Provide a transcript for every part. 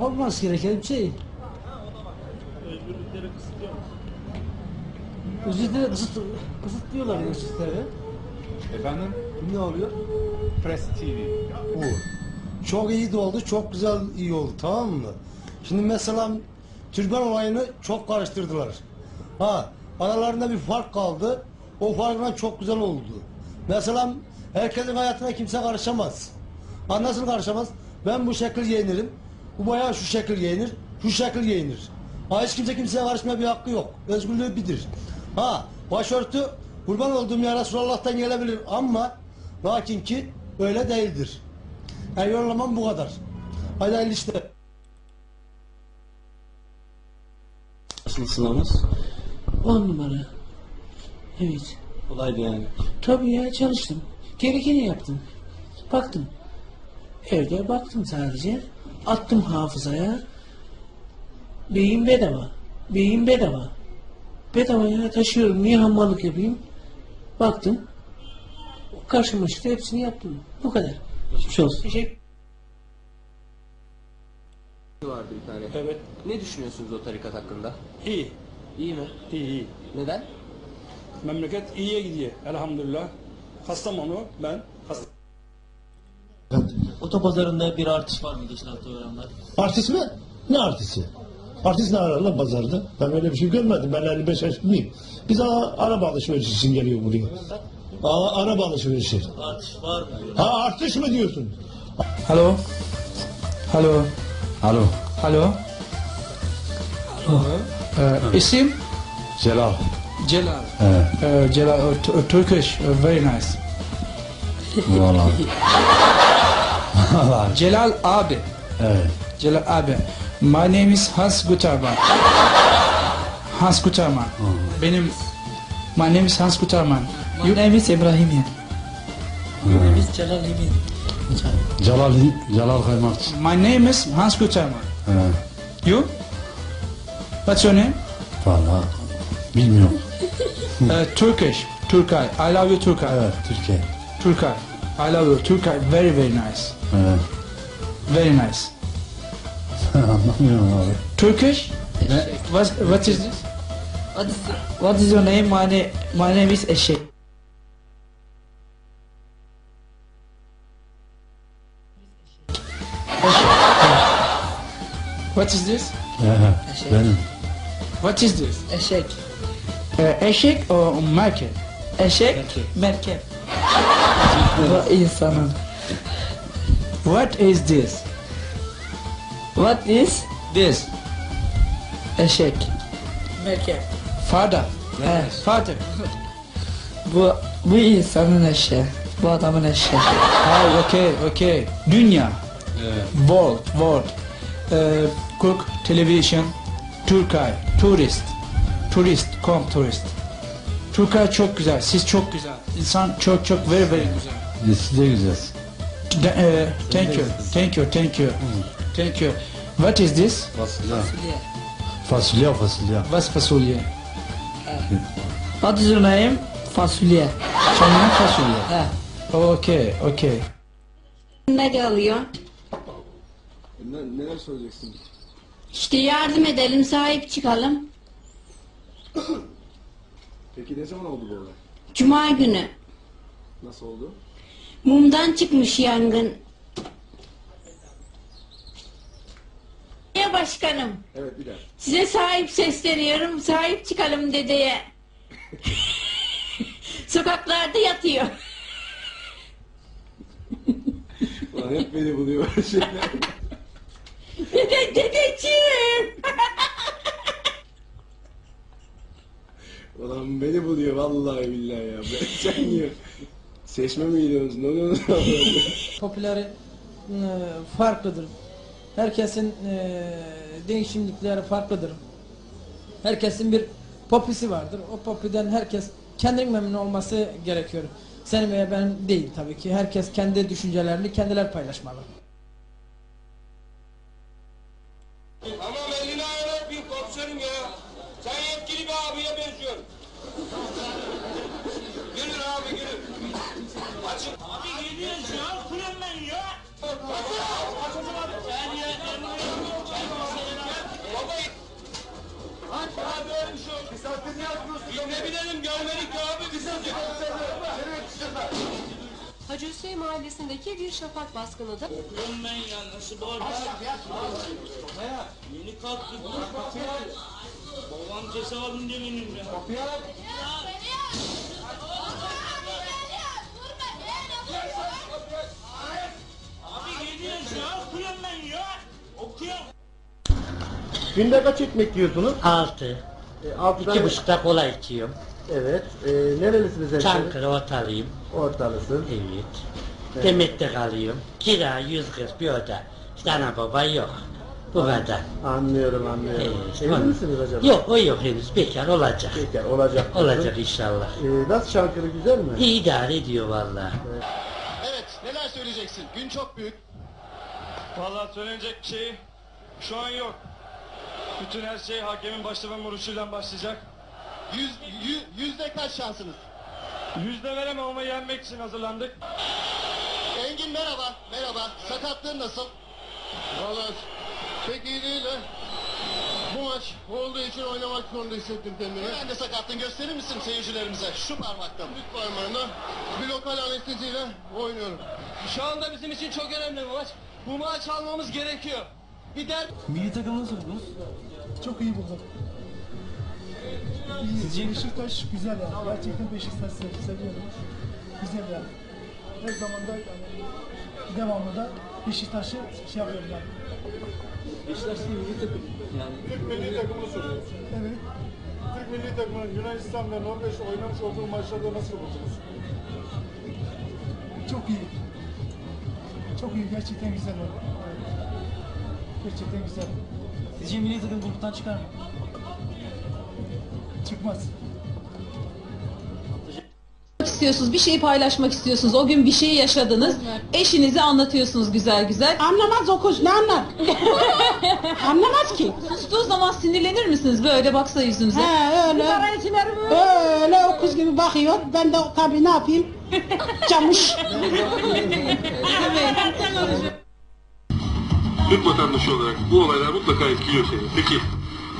Olması gereken bir şey. Özgürlükleri kısıtlıyor mu? Ücretleri kısıt, kısıtlıyorlar ücretleri. Efendim? Ne oluyor? Press TV. Bu. Çok iyi de oldu, çok güzel iyi oldu tamam mı? Şimdi mesela türban olayını çok karıştırdılar. Ha, aralarında bir fark kaldı. O farkla çok güzel oldu. Mesela herkesin hayatına kimse karışamaz. Ha nasıl karışamaz? Ben bu şekil giyinirim. Bu bayağı şu şekil giyinir. Şu şekil giyinir. Ha hiç kimse kimseye karışmaya bir hakkı yok. Özgürlüğü bilir. Ha başörtü kurban olduğum ya Resulallah'tan gelebilir ama lakin ki öyle değildir. Yani yorumlamam bu kadar. Hadi hayırlı işler. Nasıl sınavınız? On numara. Evet. Kolaydı yani. Tabii ya çalıştım. Gerekeni yaptım. Baktım. Evde baktım sadece. Attım hafızaya. Beyin bedava. Beyin bedava. Bedavaya taşıyorum. Niye hamallık yapayım? Baktım. Karşıma çıktı. Hepsini yaptım. Bu kadar. Geçmiş olsun. Teşekkür vardı bir tane. Evet. Ne düşünüyorsunuz o tarikat hakkında? İyi. İyi mi? İyi iyi. Neden? Memleket iyiye gidiyor elhamdülillah. Kastamonu ben. Kast Otopazarında bir artış var mı geçen hafta öğrenler? Artist mi? Ne artisti? Artist ne arar lan pazarda? Ben öyle bir şey görmedim. Ben 55 yaşındayım. Biz a- araba alışverişi için geliyor buraya. Aa, araba alışverişi. Artış var mı diyor. Ha artış mı diyorsun? Hello. Hello. Alo. Hello. Uh, isim Celal. Celal. Evet. Uh, Celal uh, t- Turkish. Very nice. Valla. Valla. Celal abi. Evet. Celal abi. My name is Hans Guterman. Hans Guterman. Benim My name is Hans Guterman. My name is Ibrahim. Biz Celal Emin. Celal, Celal Kaymakçı. My name is Hans Guterman. Evet. You? What's your name? Valla. Bilmiyorum. Uh, Turkish. Turkay. I love you Turkay. Evet. Türkiye. Turkay. I love you Turkay. Very very nice. Evet. Very nice. Anlamıyorum abi. Turkish? What, what is this? What is, what is your name? My, name, my name is Eşek. What is this? Evet. Benim. What is this? Eşek. Uh, eşek or market? Eşek. Merkep. Bu insanın. What is this? What is This. eşek? Merkep. Father. Evet. Father. Bu, bu insanın eşeği. Bu adamın eşeği. Oh, okay, okay. Dünya. World, world. Uh, cook, television, Turkay, tourist. Turist, come tourist. Turkay çok güzel, siz çok güzel. İnsan çok çok very very güzel. De güzel. De- uh, thank you, thank you, thank you, thank you. What is this? Fasulye. Fasulye fasulye. Was fasulye? What is your name? Fasulye. Çamlık fasulye. He. Okay, okay. Ne kalıyor? Ne, neler söyleyeceksin? İşte yardım edelim, sahip çıkalım. Peki ne zaman oldu bu olay? Cuma günü Nasıl oldu? Mumdan çıkmış yangın. Ya başkanım, Evet daha. size sahip sesleniyorum, sahip çıkalım dedeye. Sokaklarda yatıyor. Ulan hep beni buluyor şeyler. Dede, dedeciğim. Ulan beni buluyor vallahi billahi ya. Ben sen niye? Seçme mi gidiyorsunuz? Ne oluyor? Popüleri e, farklıdır. Herkesin e, değişimlikleri farklıdır. Herkesin bir popisi vardır. O popiden herkes kendinin memnun olması gerekiyor. Senin veya benim değil tabii ki. Herkes kendi düşüncelerini kendiler paylaşmalı. açın. Abi gidiyoruz ya, kurum ben ya. Hacı Hüseyin mahallesindeki bir şafak baskını da... Okuyorum ben ya, nasıl bağırdı? Yeni kalktı, dur. Babam cesabını diye ya. Kapıyı. Günde kaç ekmek yiyorsunuz? Altı. E, altıdan... İki buçukta kola içiyorum. Evet. E, nerelisiniz efendim? Çankırı ortalıyım. Ortalısın. Evet. Demet'te kalıyorum. Kira 140 bir oda. İşte ana baba yok. Bu kadar. Anlıyorum anlıyorum. Evet, Evli misiniz acaba? Yok o yok henüz. Bekar olacak. Bekar olacak. Olacak inşallah. E, nasıl Çankırı güzel mi? İyi idare ediyor vallahi. Evet. Neler söyleyeceksin? Gün çok büyük. Vallahi söylenecek bir şey şu an yok. Bütün her şey hakemin başlama vuruşuyla başlayacak. Yüz, yü- yüzde kaç şansınız? Yüzde veremem ama yenmek için hazırlandık. Engin merhaba. Merhaba. Sakatlığın nasıl? Valla pek iyi değil de. Bu maç olduğu için oynamak zorunda hissettim kendimi. Ben de sakatlığın gösterir misin seyircilerimize? Şu parmakta. Büyük parmağında bir lokal anesteziyle oynuyorum. Şu anda bizim için çok önemli bir maç. Bu maç almamız gerekiyor. Bir der... Milli takımı nasıl buldunuz? Çok iyi buldum. Sizce Beşiktaş güzel yani. Gerçekten Beşiktaş sev- seviyorum. Güzel yani. Her zaman da yani devamlı da Beşiktaş'ı şey yapıyorum yani. Beşiktaş değil milli takım. Yani Türk milli takımını soruyoruz. Evet. Türk milli takımının Yunanistan ve Norveç oynamış olduğu maçlarda nasıl buldunuz? Çok iyi. Çok iyi. Gerçekten güzel oldu. Gerçekten güzel. Sizce milli takım gruptan çıkar mı? Çıkmaz. istiyorsunuz, bir şeyi paylaşmak istiyorsunuz. O gün bir şeyi yaşadınız. Eşinize anlatıyorsunuz güzel güzel. Anlamaz o kız ne anlar? Anlamaz ki. Sustuğu zaman sinirlenir misiniz böyle baksa yüzünüze? He öyle. Öyle o kız gibi bakıyor. Ben de tabii ne yapayım? Camış. Türk vatandaşı olarak bu olaylar mutlaka etkiliyor seni. Peki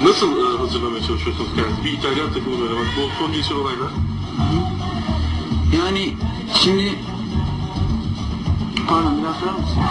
nasıl e, hazırlamaya çalışıyorsunuz kendinizi? Bir İtalyan takımı oynamak, bu son gelişen olaylar. Yani şimdi pardon biraz sorar mısın?